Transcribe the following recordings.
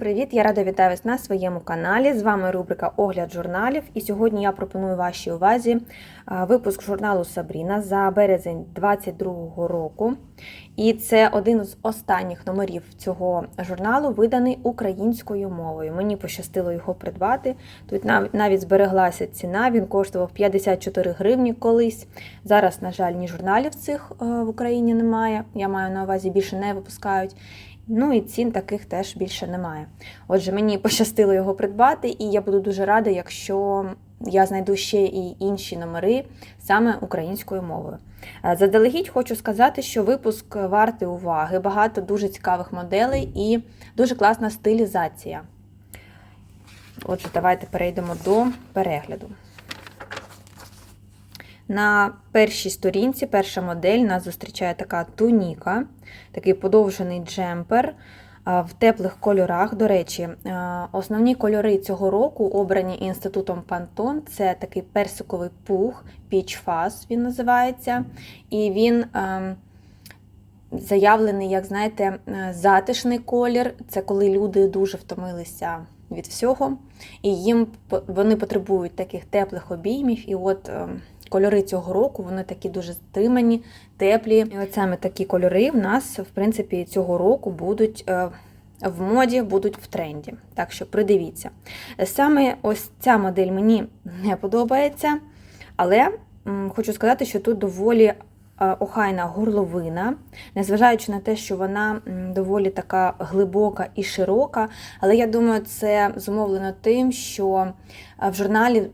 привіт! Я рада вітаю вас на своєму каналі. З вами рубрика Огляд журналів. І сьогодні я пропоную вашій увазі випуск журналу Сабріна за березень 2022 року. І це один з останніх номерів цього журналу, виданий українською мовою. Мені пощастило його придбати. Тут навіть збереглася ціна. Він коштував 54 гривні колись. Зараз, на жаль, ні журналів цих е, в Україні немає. Я маю на увазі більше не випускають. Ну і цін таких теж більше немає. Отже, мені пощастило його придбати, і я буду дуже рада, якщо я знайду ще і інші номери саме українською мовою. Е, Заздалегідь хочу сказати, що випуск вартий уваги, багато дуже цікавих моделей і дуже класна стилізація. Отже, давайте перейдемо до перегляду. На першій сторінці, перша модель, нас зустрічає така туніка, такий подовжений джемпер в теплих кольорах. До речі, основні кольори цього року обрані інститутом Pantone. Це такий персиковий пух, Peach Fuzz він називається. І він ем, заявлений, як знаєте, е, затишний колір. Це коли люди дуже втомилися від всього, і їм вони потребують таких теплих обіймів. І от ем, кольори цього року вони такі дуже стримані, теплі. І от саме такі кольори в нас, в принципі, цього року будуть. е, В моді будуть в тренді, так що придивіться. Саме ось ця модель мені не подобається, але хочу сказати, що тут доволі е, охайна горловина, незважаючи на те, що вона доволі така глибока і широка. Але я думаю, це зумовлено тим, що е, в журналі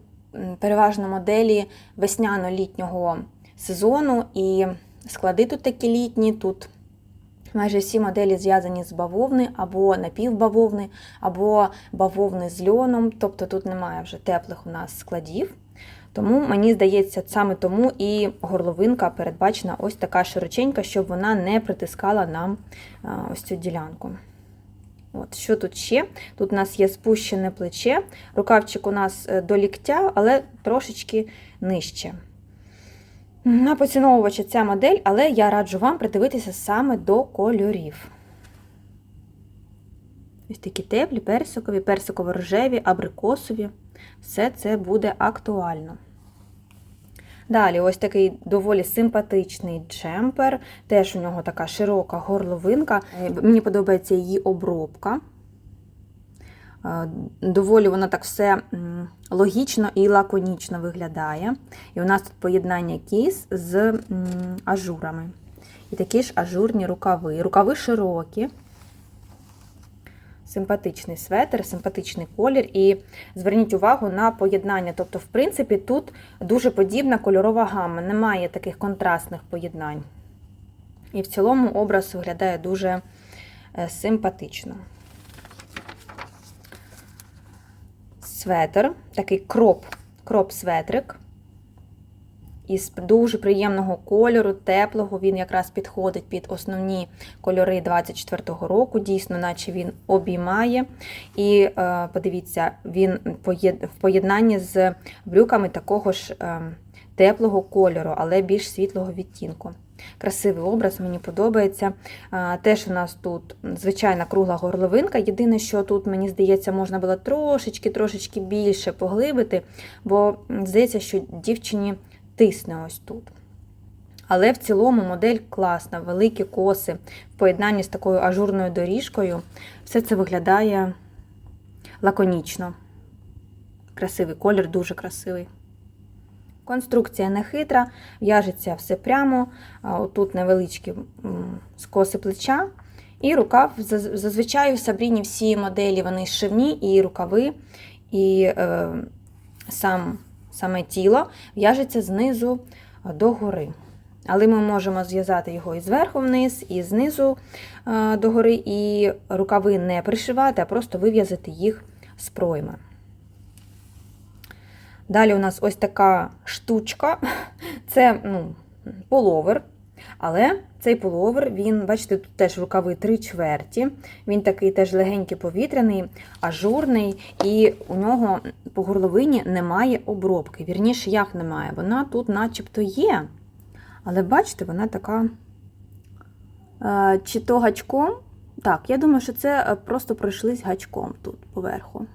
переважно моделі весняно-літнього сезону, і склади тут такі літні. Тут майже всі моделі зв'язані з бавовни або напівбавовни, або бавовни з льоном. Тобто тут немає вже теплих у нас складів. Тому мені здається, саме тому і горловинка передбачена ось така широченька, щоб вона не притискала нам ось цю ділянку. От, Що тут ще? Тут у нас є спущене плече, рукавчик у нас е, до ліктя, але трошечки нижче. На поціновувача ця модель, але я раджу вам придивитися саме до кольорів. Ось такі теплі, персикові, персиково-рожеві, абрикосові. Все це буде актуально. Далі, ось такий доволі симпатичний джемпер. Теж у нього така широка горловинка. Е, Мені подобається її обробка. Е, Доволі вона так все логічно і лаконічно виглядає. І у нас тут поєднання кіз з ажурами. І такі ж ажурні рукави. Рукави широкі. Симпатичний светр, симпатичний колір. І зверніть увагу на поєднання. Тобто, в принципі, тут дуже подібна кольорова гама, немає таких контрастних поєднань. І в цілому образ виглядає дуже е, симпатично. Светр, такий кроп, кроп-светрик. Із дуже приємного кольору, теплого, він якраз підходить під основні кольори 24-го року, дійсно, наче він обіймає. І е, подивіться, він в поєднанні з брюками такого ж е, теплого кольору, але більш світлого відтінку. Красивий образ, мені подобається. Теж у нас тут звичайна кругла горловинка. Єдине, що тут, мені здається, можна було трошечки-трошечки більше поглибити, бо здається, що дівчині тисне ось тут. Але в цілому модель класна, великі коси в поєднанні з такою ажурною доріжкою. Все це виглядає лаконічно. Красивий колір, дуже красивий. Конструкція не хитра, в'яжеться все прямо. Отут невеличкі скоси плеча. І рукав, зазвичай в Сабріні всі моделі вони шивні, і рукави, і е, сам, саме тіло в'яжеться знизу догори. Але ми можемо зв'язати його і зверху вниз, і знизу до догори, і рукави не пришивати, а просто вив'язати їх з пройми. Далі у нас ось така штучка. Це ну, половер. Але цей пуловер, він, бачите, тут теж рукави три чверті. Він такий теж легенький повітряний, ажурний, і у нього по горловині немає обробки. Вірніше, як немає. Вона тут начебто є. Але бачите, вона така е, чи то гачком, Так, я думаю, що це е, просто пройшлись гачком тут поверху.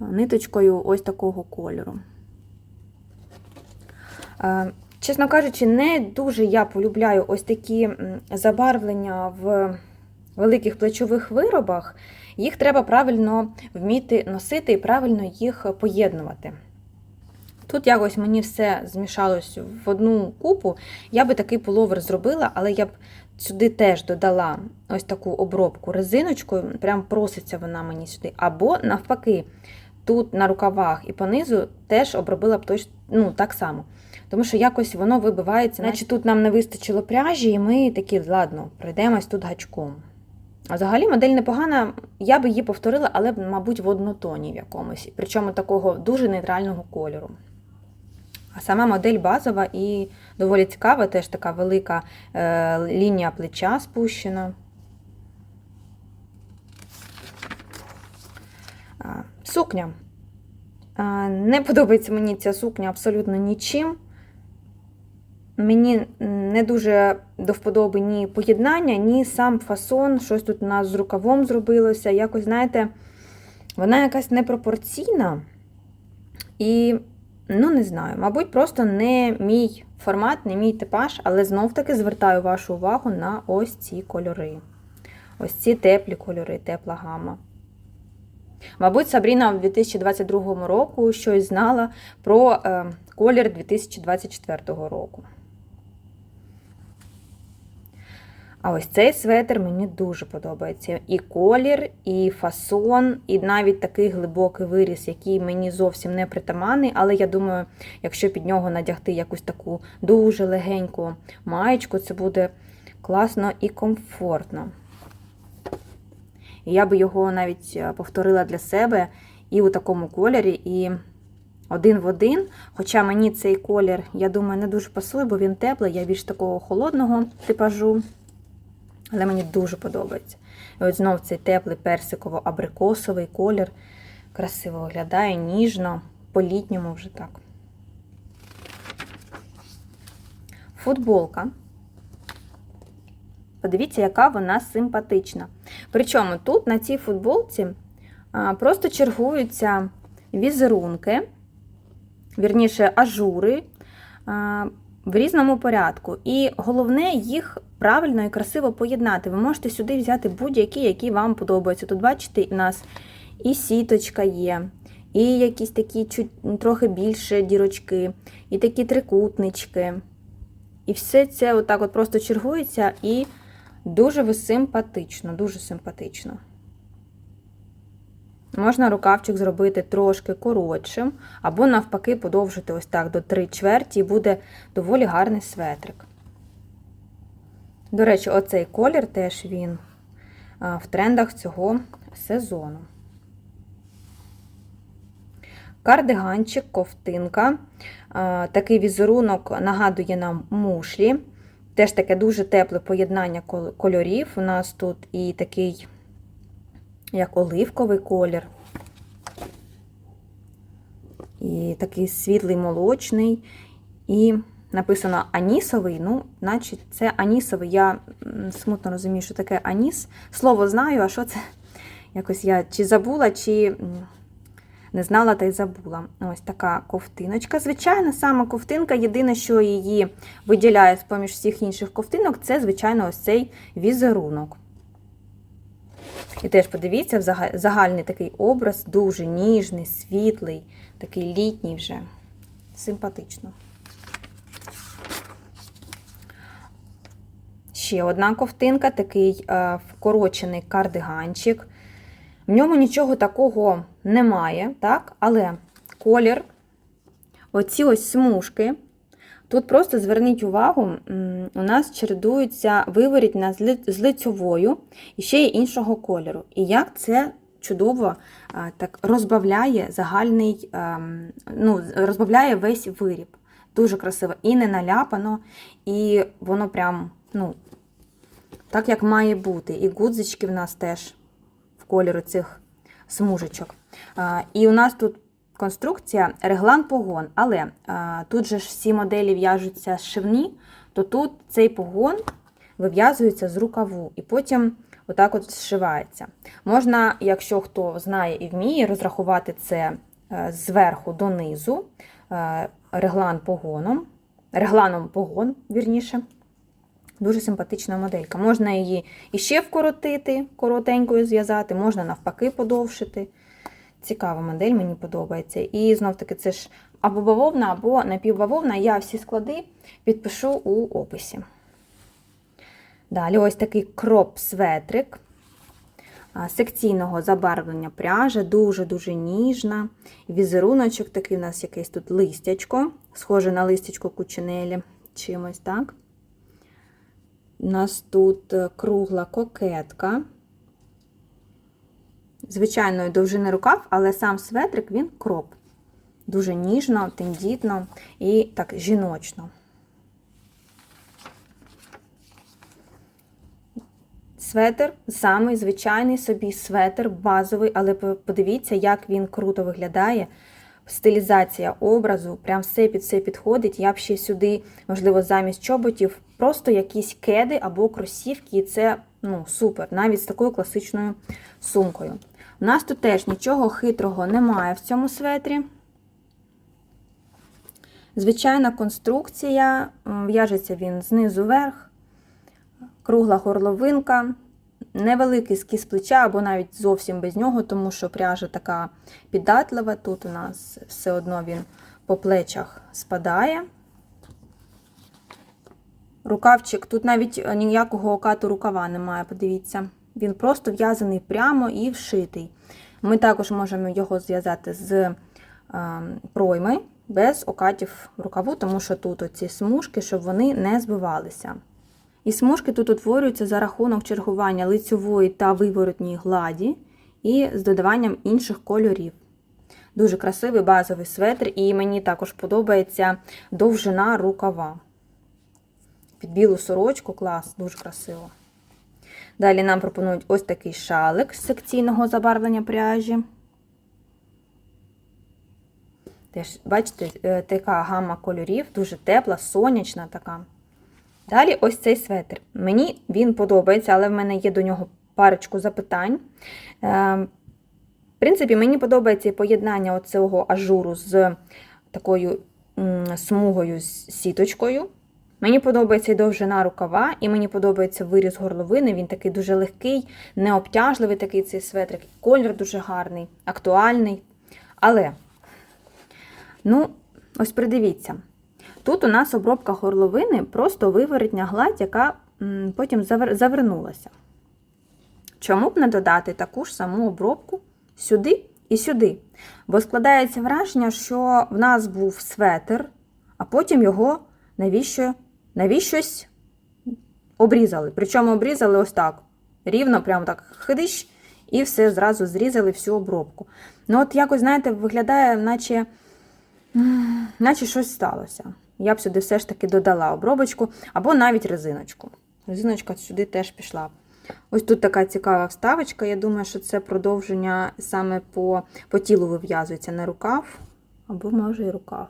Е, Ниточкою ось такого кольору. Чесно кажучи, не дуже я полюбляю ось такі забарвлення в великих плечових виробах. Їх треба правильно вміти носити і правильно їх поєднувати. Тут якось мені все змішалось в одну купу. Я би такий пуловер зробила, але я б сюди теж додала ось таку обробку резиночкою, прям проситься вона мені сюди. Або навпаки, тут на рукавах і понизу теж обробила б точно ну, так само. Тому що якось воно вибивається, наче тут нам не вистачило пряжі, і ми такі, ладно, пройдемось тут гачком. А взагалі модель непогана, я би її повторила, але, мабуть, в однотоні в якомусь, причому такого дуже нейтрального кольору. А сама модель базова і доволі цікава, теж така велика е, лінія плеча спущена. Сукня. Не подобається мені ця сукня абсолютно нічим. Мені не дуже до вподоби ні поєднання, ні сам фасон. Щось тут у нас з рукавом зробилося. Якось, знаєте, вона якась непропорційна. І, ну, не знаю, мабуть, просто не мій формат, не мій типаж, але знов-таки звертаю вашу увагу на ось ці кольори. Ось ці теплі кольори, тепла гама. Мабуть, Сабріна в 2022 року щось знала про е, колір 2024 року. А ось цей светр мені дуже подобається. І колір, і фасон, і навіть такий глибокий виріс, який мені зовсім не притаманний. Але я думаю, якщо під нього надягти якусь таку дуже легеньку маєчку, це буде класно і комфортно. І я би його навіть е, повторила для себе і у такому кольорі, і один в один. Хоча мені цей колір, я думаю, не дуже пасує, бо він теплий, я більш такого холодного типажу. Але мені дуже подобається. І от знов цей теплий персиково-абрикосовий колір. Красиво виглядає, ніжно, по-літньому вже так. Футболка. Подивіться, яка вона симпатична. Причому тут на цій футболці просто чергуються візерунки, вірніше, ажури в різному порядку. І головне їх правильно і красиво поєднати. Ви можете сюди взяти будь-які, які вам подобаються. Тут, бачите, у нас і сіточка є, і якісь такі трохи більше дірочки, і такі трикутнички. І все це отак от просто чергується і дуже симпатично, дуже симпатично. Можна рукавчик зробити трошки коротшим, або навпаки подовжити ось так до 3 чверті, і буде доволі гарний светрик. До речі, оцей колір теж він в трендах цього сезону. Кардиганчик, ковтинка. Такий візерунок нагадує нам мушлі. Теж таке дуже тепле поєднання кольорів. У нас тут і такий, як оливковий колір, і такий світлий молочний, і написано анісовий, ну, значить, це анісовий. Я смутно розумію, що таке аніс. Слово знаю, а що це? Якось я чи забула, чи не знала та й забула. Ось така ковтиночка. Звичайна сама ковтинка. Єдине, що її виділяє з-поміж всіх інших ковтинок, це, звичайно, ось цей візерунок. І теж подивіться, загальний такий образ, дуже ніжний, світлий, такий літній вже. Симпатично. Ще одна ковтинка, такий е, вкорочений кардиганчик. В ньому нічого такого немає, так? але колір, оці ось смужки. Тут просто зверніть увагу, у нас чередується виворітня з лицьовою і ще й іншого кольору. І як це чудово так розбавляє загальний, ну, розбавляє весь виріб. Дуже красиво. І не наляпано, і воно прям, ну, так, як має бути. І гудзички в нас теж в кольору цих смужечок. І у нас тут конструкція реглан погон, але тут же ж всі моделі в'яжуться шивні, то тут цей погон вив'язується з рукаву. І потім отак от зшивається. Можна, якщо хто знає і вміє, розрахувати це е, зверху донизу, е, реглан погоном, регланом погон, вірніше. Дуже симпатична моделька. Можна її іще вкоротити, коротенькою зв'язати, можна навпаки подовшити. Цікава модель, мені подобається. І знов таки, це ж або бавовна, або напівбавовна. Я всі склади підпишу у описі. Далі ось такий кроп-светрик секційного забарвлення пряжа, дуже-дуже ніжна. Візеруночок такий у нас якесь тут листячко, схоже на листячко кучинелі чимось, так? У нас тут е, кругла кокетка. Звичайної довжини рукав, але сам светрик він кроп. Дуже ніжно, тендітно і так жіночно. Светр самий звичайний собі светр, базовий, але подивіться, як він круто виглядає. Стилізація образу, прям все під все підходить. Я б ще сюди, можливо, замість чоботів, просто якісь кеди або кросівки, і це ну, супер, навіть з такою класичною сумкою. У нас тут теж нічого хитрого немає в цьому светрі. Звичайна конструкція, в'яжеться він знизу вверх, кругла горловинка, невеликий скіз плеча, або навіть зовсім без нього, тому що пряжа така піддатлива. Тут у нас все одно він по плечах спадає. Рукавчик, тут навіть ніякого окату рукава немає, подивіться. Він просто в'язаний прямо і вшитий. Ми також можемо його зв'язати з е, пройми без окатів рукаву, тому що тут оці смужки, щоб вони не збивалися. І смужки тут утворюються за рахунок чергування лицьової та виворотньої гладі і з додаванням інших кольорів. Дуже красивий базовий светр, і мені також подобається довжина рукава. Під білу сорочку клас, дуже красиво. Далі нам пропонують ось такий шалик з секційного забарвлення пряжі. Теж, бачите, е, така гама кольорів, дуже тепла, сонячна така. Далі ось цей светр. Мені він подобається, але в мене є до нього парочку запитань. Е, в принципі, мені подобається поєднання цього ажуру з такою смугою з сіточкою. Мені подобається і довжина рукава, і мені подобається виріз горловини. Він такий дуже легкий, необтяжливий такий цей светрик. Колір дуже гарний, актуальний. Але, ну, ось придивіться. Тут у нас обробка горловини просто виворотня гладь, яка потім завернулася. Чому б не додати таку ж саму обробку сюди і сюди? Бо складається враження, що в нас був светр, а потім його навіщо, навіщось обрізали. Причому обрізали ось так. Рівно, прямо так хидиш, і все зразу зрізали всю обробку. Ну, от якось, знаєте, виглядає, наче, наче щось сталося я б сюди все ж таки додала обробочку, або навіть резиночку. Резиночка сюди теж пішла. Ось тут така цікава вставочка. Я думаю, що це продовження саме по по тілу вив'язується не рукав, або, може, і рукав.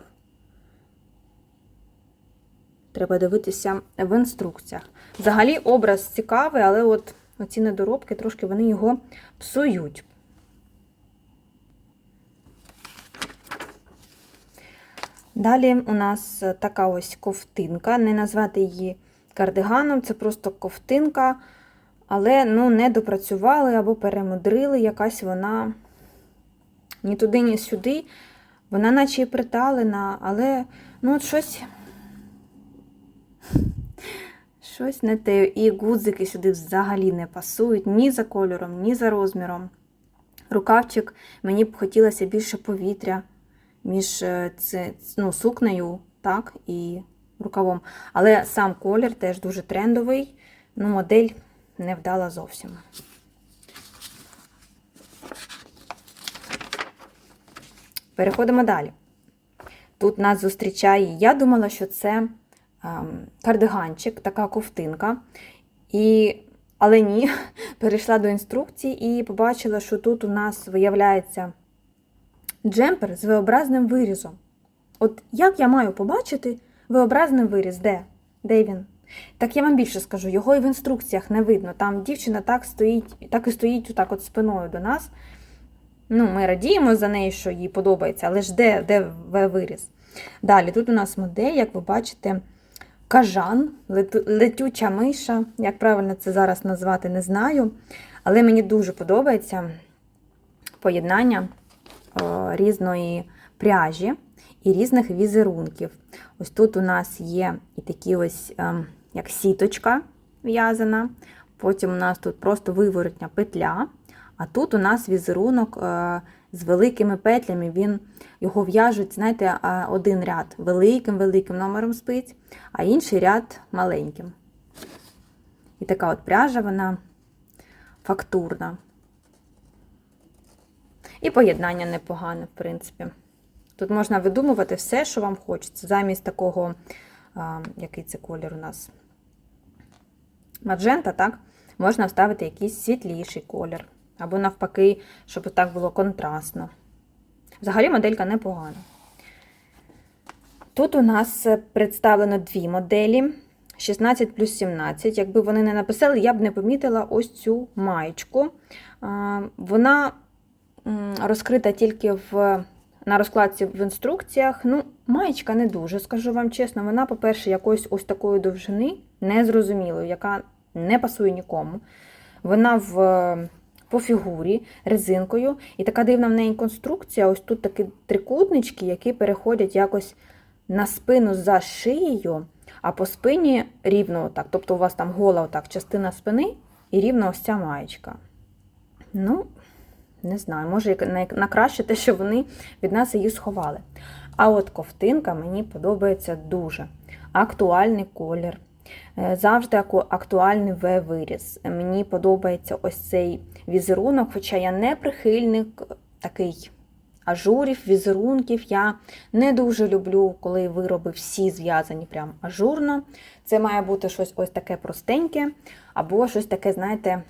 Треба дивитися в інструкціях. Взагалі, образ цікавий, але от оці недоробки трошки вони його псують. Далі у нас така ось ковтинка. Не назвати її кардиганом, це просто ковтинка, але ну, не допрацювали або перемудрили, якась вона ні туди, ні сюди. Вона наче і приталена, але ну, от щось щось не те. І гудзики сюди взагалі не пасують ні за кольором, ні за розміром. Рукавчик мені б хотілося більше повітря між е, ну, сукнею так, і рукавом. Але сам колір теж дуже трендовий, ну, модель не вдала зовсім. Переходимо далі. Тут нас зустрічає, я думала, що це кардиганчик, така ковтинка. І, Але ні, перейшла до інструкції і побачила, що тут у нас виявляється джемпер з V-образним вирізом. От як я маю побачити V-образний виріз? Де? Де він? Так я вам більше скажу, його і в інструкціях не видно. Там дівчина так стоїть, так і стоїть отак от спиною до нас. Ну, ми радіємо за неї, що їй подобається, але ж де, де виріс? Далі, тут у нас модель, як ви бачите, кажан, летюча миша. Як правильно це зараз назвати, не знаю. Але мені дуже подобається поєднання е, різної пряжі і різних візерунків. Ось тут у нас є і такі ось е, як сіточка в'язана. Потім у нас тут просто виворотня петля. А тут у нас візерунок е, з великими петлями. Він його в'яжуть, знаєте, один ряд великим-великим номером спиць, а інший ряд маленьким. І така от пряжа, вона фактурна. І поєднання непогане, в принципі. Тут можна видумувати все, що вам хочеться. Замість такого, а, який це колір у нас? Маджента, так? Можна вставити якийсь світліший колір. Або навпаки, щоб так було контрастно. Взагалі моделька непогана. Тут у нас представлено дві моделі 16 плюс 17. Якби вони не написали, я б не помітила ось цю маєчку. Вона розкрита тільки в, на розкладці в інструкціях. Ну, маєчка не дуже, скажу вам чесно. Вона, по-перше, якоїсь ось такої довжини, незрозумілої, яка не пасує нікому. Вона в по фігурі резинкою. І така дивна в неї конструкція. Ось тут такі трикутнички, які переходять якось на спину за шиєю, а по спині рівно отак. Тобто у вас там гола отак, частина спини і рівно ось ця маєчка. Ну, не знаю, може на- краще те, що вони від нас її сховали. А от ковтинка мені подобається дуже. Актуальний колір. Е, Завжди актуальний В-виріз. Мені подобається ось цей візерунок, хоча я не прихильник такий ажурів, візерунків. Я не дуже люблю, коли вироби всі зв'язані прям ажурно. Це має бути щось ось таке простеньке, або щось таке, знаєте,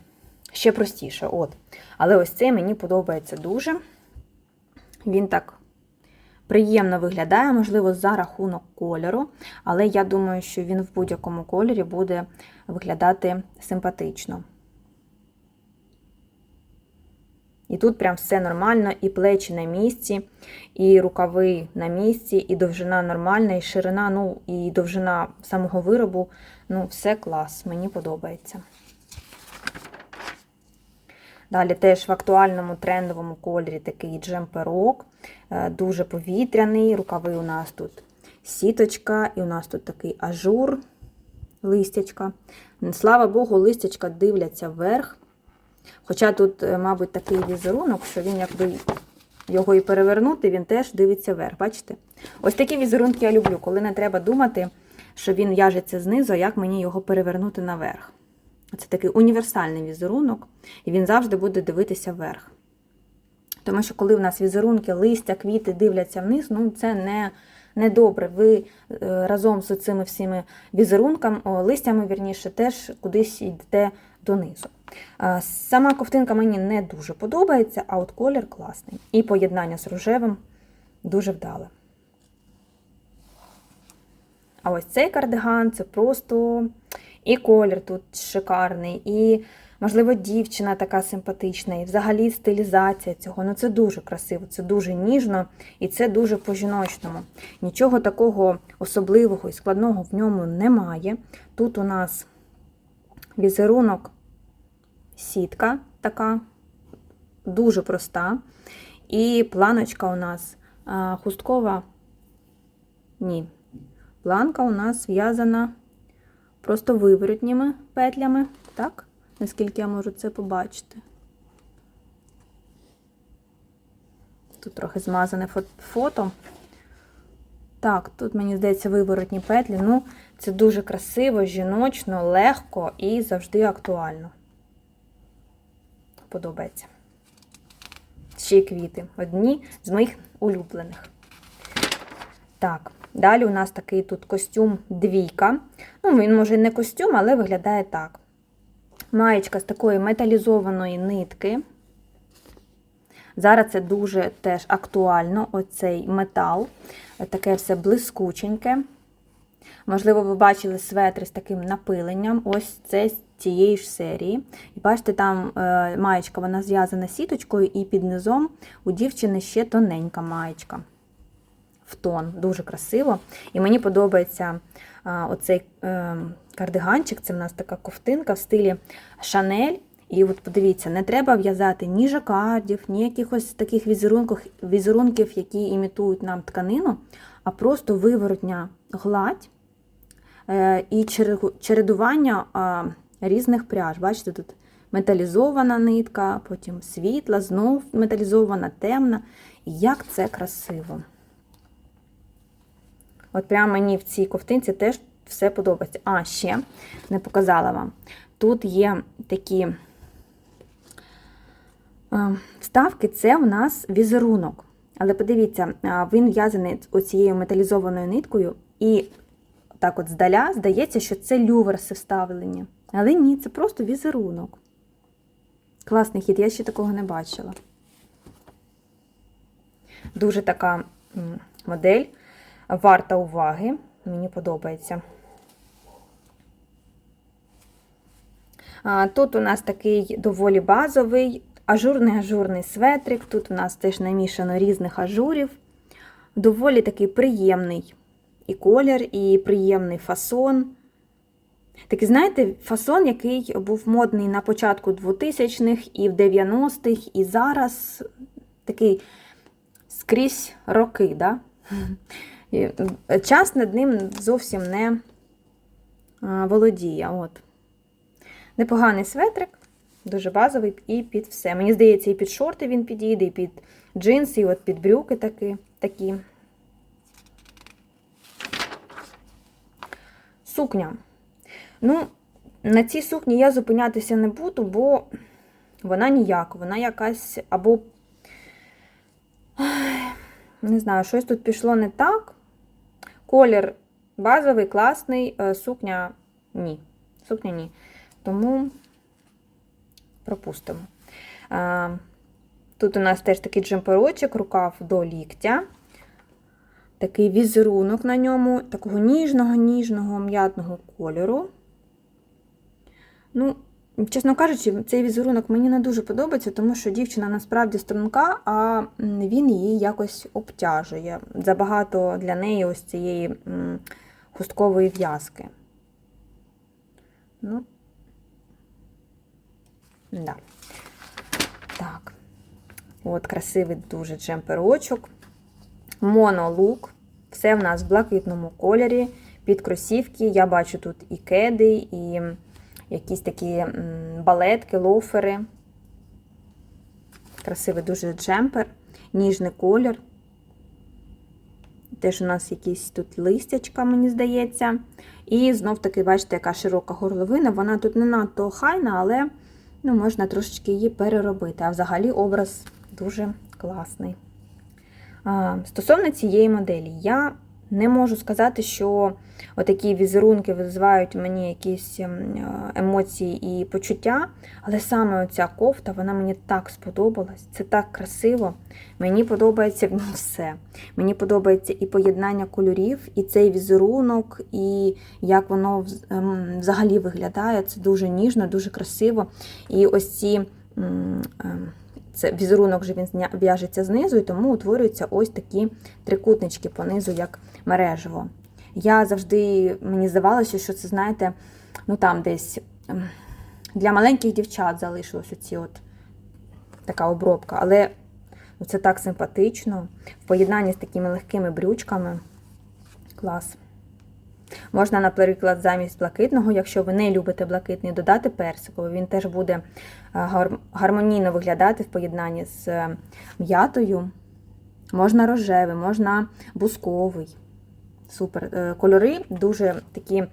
ще простіше. От. Але ось цей мені подобається дуже. Він так приємно виглядає, можливо, за рахунок кольору, але я думаю, що він в будь-якому кольорі буде виглядати симпатично. І тут прям все нормально, і плечі на місці, і рукави на місці, і довжина нормальна, і ширина, ну, і довжина самого виробу. Ну, все клас, мені подобається. Далі теж в актуальному трендовому кольорі такий джемперок, е, дуже повітряний. Рукави у нас тут сіточка, і у нас тут такий ажур, листячка. Слава Богу, листячка дивляться вверх. Хоча тут, е, мабуть, такий візерунок, що він якби його і перевернути, він теж дивиться вверх. Бачите? Ось такі візерунки я люблю, коли не треба думати, що він в'яжеться знизу, як мені його перевернути наверх. Це такий універсальний візерунок, і він завжди буде дивитися вверх. Тому що коли в нас візерунки, листя, квіти дивляться вниз, ну це не, не добре. Ви е, разом з цими всіми візерунками, листями, вірніше, теж кудись йдете донизу. А, Сама ковтинка мені не дуже подобається, а от колір класний. І поєднання з рожевим дуже вдале. А ось цей кардиган це просто і колір тут шикарний, і, можливо, дівчина така симпатична, і взагалі стилізація цього. Ну це дуже красиво, це дуже ніжно і це дуже по-жіночному. Нічого такого особливого і складного в ньому немає. Тут у нас візерунок сітка така, дуже проста. І планочка у нас а, хусткова. Ні. Планка у нас в'язана просто виворотніми петлями, так? Наскільки я можу це побачити. Тут трохи змазане фото. Так, тут, мені здається, виворотні петлі. Ну, це дуже красиво, жіночно, легко і завжди актуально. Подобається. Ще й квіти. Одні з моїх улюблених. Так, далі у нас такий тут костюм двійка. Ну, він може не костюм, але виглядає так. Маєчка з такої металізованої нитки. Зараз це дуже теж актуально, оцей метал. Таке все блискученьке. Можливо, ви бачили светр з таким напиленням. Ось це з цієї ж серії. І бачите, там е, маєчка вона зв'язана сіточкою, і під низом у дівчини ще тоненька маєчка. В тон, дуже красиво. І мені подобається а, оцей е, кардиганчик. Це в нас така ковтинка в стилі Шанель. І от подивіться, не треба в'язати ні жакардів, ні якихось таких візерунків, візерунків, які імітують нам тканину, а просто виворотня гладь і чередування різних пряж. Бачите, тут металізована нитка, потім світла, знов металізована, темна. Як це красиво! От прямо мені в цій ковтинці теж все подобається. А, ще не показала вам. Тут є такі е, вставки, це у нас візерунок. Але подивіться, він в'язаний оцією металізованою ниткою, і так от здаля здається, що це люверси вставлені. Але ні, це просто візерунок. Класний хід, я ще такого не бачила. Дуже така модель варта уваги. Мені подобається. Тут у нас такий доволі базовий ажурний ажурний светрик. Тут у нас теж намішано різних ажурів. Доволі такий приємний і колір, і приємний фасон. Такий, знаєте, фасон, який був модний на початку 2000-х і в 90-х, і зараз такий скрізь роки. Да? Час над ним зовсім не володіє. От. Непоганий светрик, дуже базовий і під все. Мені здається, і під шорти він підійде, і під джинси, і от під брюки такі. такі. Сукня. Ну, на цій сукні я зупинятися не буду, бо вона ніяка, вона якась або. Не знаю, щось тут пішло не так. Колір базовий, класний, е, сукня ні. Сукня ні. Тому пропустимо. Тут у нас теж такий джемперочок, рукав до ліктя. Такий візерунок на ньому, такого ніжного, ніжного, м'ятного кольору. Ну, чесно кажучи, цей візерунок мені не дуже подобається, тому що дівчина насправді струнка, а він її якось обтяжує. Забагато для неї ось цієї хусткової в'язки. Ну, да. Так. От, красивий дуже джемперочок. Монолук. Все в нас в блакитному кольорі. Під кросівки. Я бачу тут і кеди, і якісь такі балетки, лофери. Красивий дуже джемпер, ніжний колір. Теж у нас якісь тут листячка, мені здається. І знов таки, бачите, яка широка горловина. Вона тут не надто хайна, але ну, можна трошечки її переробити. А взагалі образ дуже класний. Стосовно цієї моделі, я не можу сказати, що отакі візерунки визивають мені якісь ем, емоції і почуття, але саме оця кофта, вона мені так сподобалась, це так красиво. Мені подобається в ній все. Мені подобається і поєднання кольорів, і цей візерунок, і як воно ем, взагалі виглядає. Це дуже ніжно, дуже красиво. І ось ці. Це візерунок же він в'яжеться знизу, і тому утворюються ось такі трикутнички понизу, як мережево. Я завжди мені здавалося, що це, знаєте, ну там десь ем, для маленьких дівчат залишилось оці от така обробка. Але ну, це так симпатично. В поєднанні з такими легкими брючками. Клас. Можна, наприклад, замість блакитного, якщо ви не любите блакитний, додати персиковий. Він теж буде е, гармонійно виглядати в поєднанні з е, м'ятою. Можна рожевий, можна бусковий. Супер. Е, Кольори дуже такі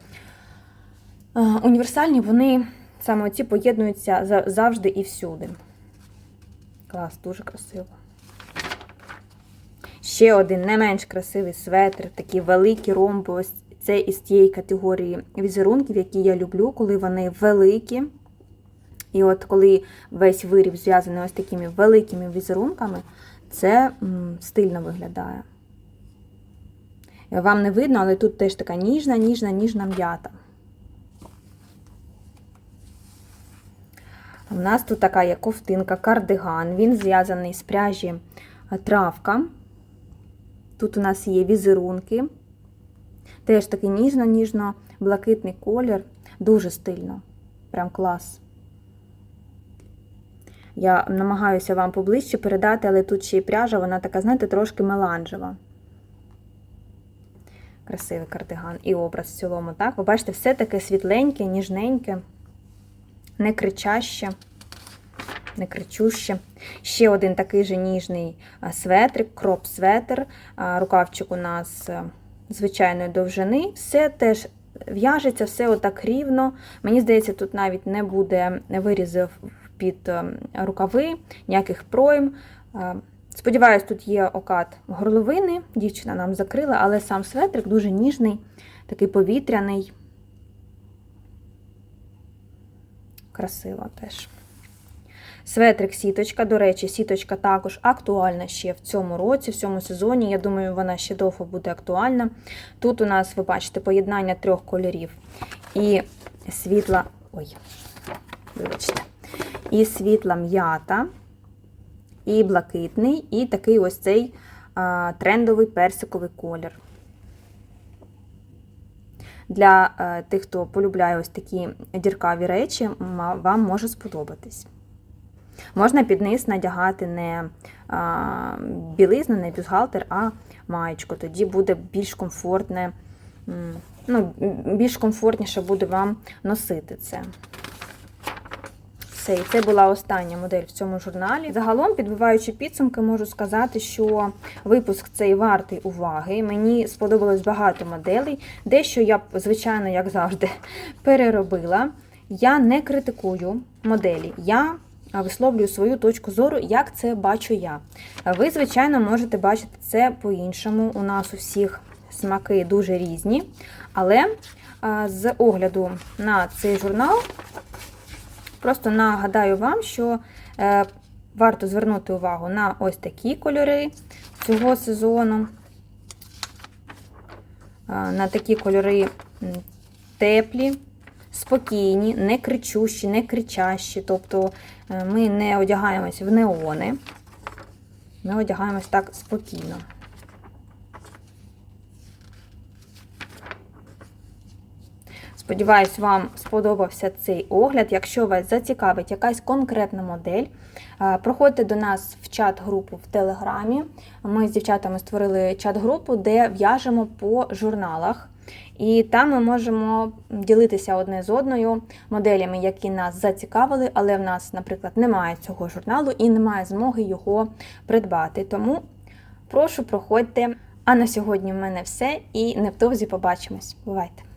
універсальні, вони саме ці поєднуються завжди і всюди. Клас, дуже красиво. Ще один не менш красивий светр, такі великі ромби. Ось це із тієї категорії візерунків, які я люблю, коли вони великі. І от коли весь виріб зв'язаний ось такими великими візерунками, це стильно виглядає. Вам не видно, але тут теж така ніжна, ніжна, ніжна м'ята. У нас тут така є ковтинка, кардиган. Він зв'язаний з пряжі е, травка. Тут у нас є візерунки. Теж такий ніжно-ніжно-блакитний колір. Дуже стильно. Прям клас. Я намагаюся вам поближче передати, але тут ще й пряжа, вона така, знаєте, трошки меланжева. Красивий кардиган і образ в цілому, так? Ви бачите, все таке світленьке, ніжненьке, не кричаще, не кричуще. Ще один такий же ніжний светрик, кроп-светр. Рукавчик у нас е, звичайної довжини. Все теж в'яжеться, все отак рівно. Мені здається, тут навіть не буде вирізів під е, рукави, ніяких пройм. Е, Сподіваюсь, тут є окат горловини, дівчина нам закрила, але сам светрик дуже ніжний, такий повітряний. Красиво теж. Светрик сіточка, до речі, сіточка також актуальна ще в цьому році, в цьому сезоні. Я думаю, вона ще довго буде актуальна. Тут у нас, ви бачите, поєднання трьох кольорів. І світла. Ой, вибачте. І світла м'ята, і блакитний, і такий ось цей а, трендовий персиковий колір. Для е, тих, хто полюбляє ось такі діркаві речі, вам може сподобатись. Можна під низ надягати не білизну, не бюстгальтер, а маєчку. Тоді буде більш комфортне, ну, більш комфортніше буде вам носити це. Все, і це була остання модель в цьому журналі. Загалом, підбиваючи підсумки, можу сказати, що випуск цей вартий уваги. Мені сподобалось багато моделей. Дещо я, звичайно, як завжди, переробила. Я не критикую моделі. Я висловлюю свою точку зору, як це бачу я. Ви, звичайно, можете бачити це по-іншому. У нас у всіх смаки дуже різні. Але з огляду на цей журнал, просто нагадаю вам, що е, варто звернути увагу на ось такі кольори цього сезону. На такі кольори теплі, спокійні, не кричущі, не кричащі. Тобто ми не одягаємось в неони, ми одягаємось так спокійно. Сподіваюсь, вам сподобався цей огляд. Якщо вас зацікавить якась конкретна модель, е, проходьте до нас в чат-групу в Телеграмі. Ми з дівчатами створили чат-групу, де в'яжемо по журналах. І там ми можемо ділитися одне з одною моделями, які нас зацікавили, але в нас, наприклад, немає цього журналу і немає змоги його придбати. Тому прошу, проходьте. А на сьогодні в мене все і невдовзі побачимось. Бувайте!